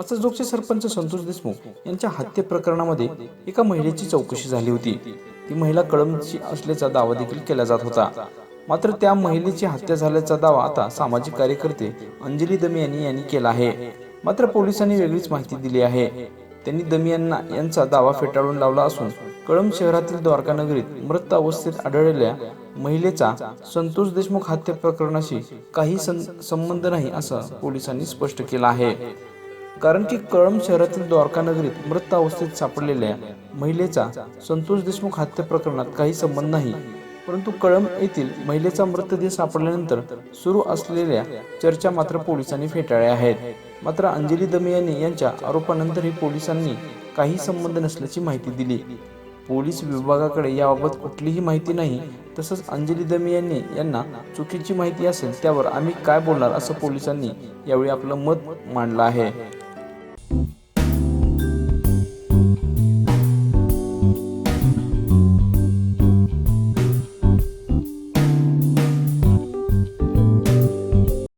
कर्जतजोगचे सरपंच संतोष देशमुख यांच्या हत्ये प्रकरणामध्ये एका महिलेची चौकशी झाली होती. ती महिला कळमची असल्याचा दावा देखील केला जात होता. मात्र त्या महिलेची हत्या झाल्याचा दावा आता सामाजिक कार्यकर्ते अंजली दमियानी यांनी केला आहे. मात्र पोलिसांनी वेगळीच माहिती दिली आहे. त्यांनी दमियांना यांचा दावा फेटाळून लावला असून कळंब शहरातील द्वारका नगरीत मृत अवस्थेत आढळलेल्या महिलेचा संतोष देशमुख हत्या प्रकरणाशी काही सं- संबंध नाही असं पोलिसांनी स्पष्ट केलं आहे. कारण की कळंब शहरातील द्वारका नगरीत मृत अवस्थेत सापडलेल्या महिलेचा संतोष देशमुख हत्या प्रकरणात काही संबंध नाही. परंतु कळंब येथील महिलेचा मृतदेह सापडल्यानंतर सुरू असलेल्या चर्चा मात्र पोलिसांनी फेटाळल्या आहेत. मात्र अंजली दमियानी यांच्या आरोपानंतरही पोलिसांनी काही संबंध नसल्याची माहिती दिली. पोलीस विभागाकडे याबाबत कुठलीही माहिती नाही तसंच अंजली दमियानी यांना चुकीची माहिती असेल त्यावर आम्ही काय बोलणार असं पोलिसांनी यावेळी आपलं मत मांडलं आहे. you